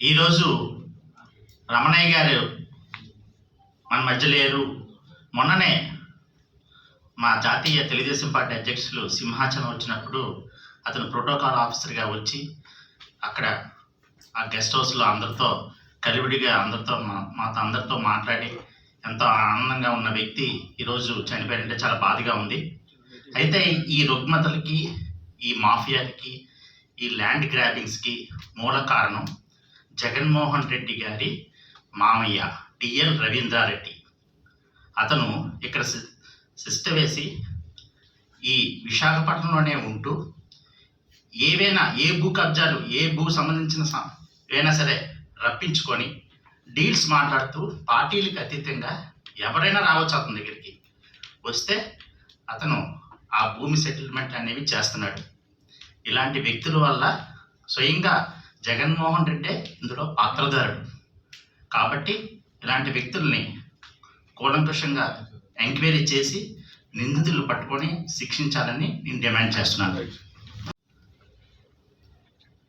ఈరోజు రమణయ్య గారు మన మధ్య లేరు. మొన్ననే మా జాతీయ తెలుగుదేశం పార్టీ అధ్యక్షులు సింహాచలం వచ్చినప్పుడు అతను ప్రోటోకాల్ ఆఫీసర్గా వచ్చి అక్కడ ఆ గెస్ట్ హౌస్లో అందరితో కలివిడిగా అందరితో మా మాతో అందరితో మాట్లాడి ఎంతో ఆనందంగా ఉన్న వ్యక్తి ఈరోజు చనిపోయారంటే చాలా బాధగా ఉంది. అయితే ఈ రుగ్మతలకి ఈ మాఫియాలకి ఈ ల్యాండ్ గ్రాబింగ్స్కి మూల కారణం జగన్మోహన్ రెడ్డి గారి మామయ్య డిఎల్ రవీంద్రారెడ్డి. అతను ఇక్కడ సిస్ట వేసి ఈ విశాఖపట్నంలోనే ఉంటూ ఏవైనా ఏ భూ కబ్జాలు ఏ భూ సంబంధించిన ఏమైనా సరే రప్పించుకొని డీల్స్ మాట్లాడుతూ పార్టీలకు అతీతంగా ఎవరైనా రావచ్చు అతని దగ్గరికి. వస్తే అతను ఆ భూమి సెటిల్మెంట్ అనేవి చేస్తున్నాడు. ఇలాంటి వ్యక్తుల వల్ల స్వయంగా జగన్మోహన్ రెడ్డే ఇందులో పాత్రధారుడు. కాబట్టి ఇలాంటి వ్యక్తుల్ని కూలంకషంగా ఎంక్వైరీ చేసి నిందితులు పట్టుకొని శిక్షించాలని నేను డిమాండ్ చేస్తున్నాను.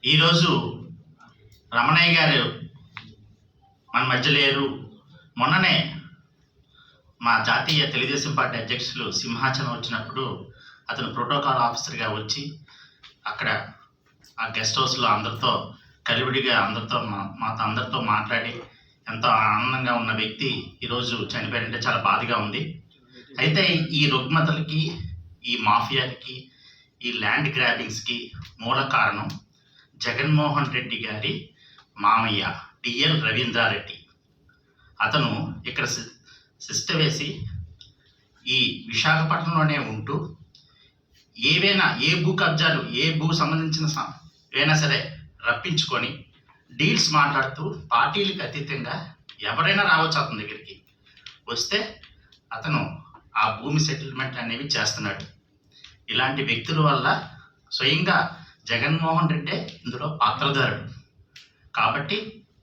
ఈరోజు రమణయ్య గారు మన మధ్య లేరు. మొన్ననే మా జాతీయ తెలుగుదేశం పార్టీ అధ్యక్షులు సింహాచలం వచ్చినప్పుడు అతను ప్రోటోకాల్ ఆఫీసర్గా వచ్చి అక్కడ ఆ గెస్ట్ హౌస్లో అందరితో కలివిడిగా అందరితో మా మాతో అందరితో మాట్లాడి ఎంతో ఆనందంగా ఉన్న వ్యక్తి ఈరోజు చనిపోయారంటే చాలా బాధగా ఉంది. అయితే ఈ రుగ్మతలకి ఈ మాఫియాకి ఈ ల్యాండ్ గ్రాబింగ్స్కి మూల కారణం జగన్మోహన్ రెడ్డి గారి మామయ్య డిఎల్ రవీంద్రారెడ్డి. అతను ఇక్కడ సిస్ట వేసి ఈ విశాఖపట్నంలోనే ఉంటూ ఏవైనా ఏ భూ కబ్జాలు ఏ భూ సంబంధించిన స- సరే రప్పించుకొని డీల్స్ మాట్లాడుతూ పార్టీలకు అతీతంగా ఎవరైనా రావచ్చు అతని దగ్గరికి. వస్తే అతను ఆ భూమి సెటిల్మెంట్ అనేవి చేస్తున్నాడు. ఇలాంటి వ్యక్తుల వల్ల స్వయంగా జగన్మోహన్ రెడ్డే ఇందులో పాత్రధారుడు. కాబట్టి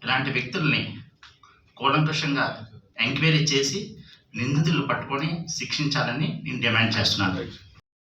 ఇలాంటి వ్యక్తుల్ని కూలంకషంగా ఎంక్వైరీ చేసి నిందితులు పట్టుకొని శిక్షించాలని నేను డిమాండ్ చేస్తున్నాను.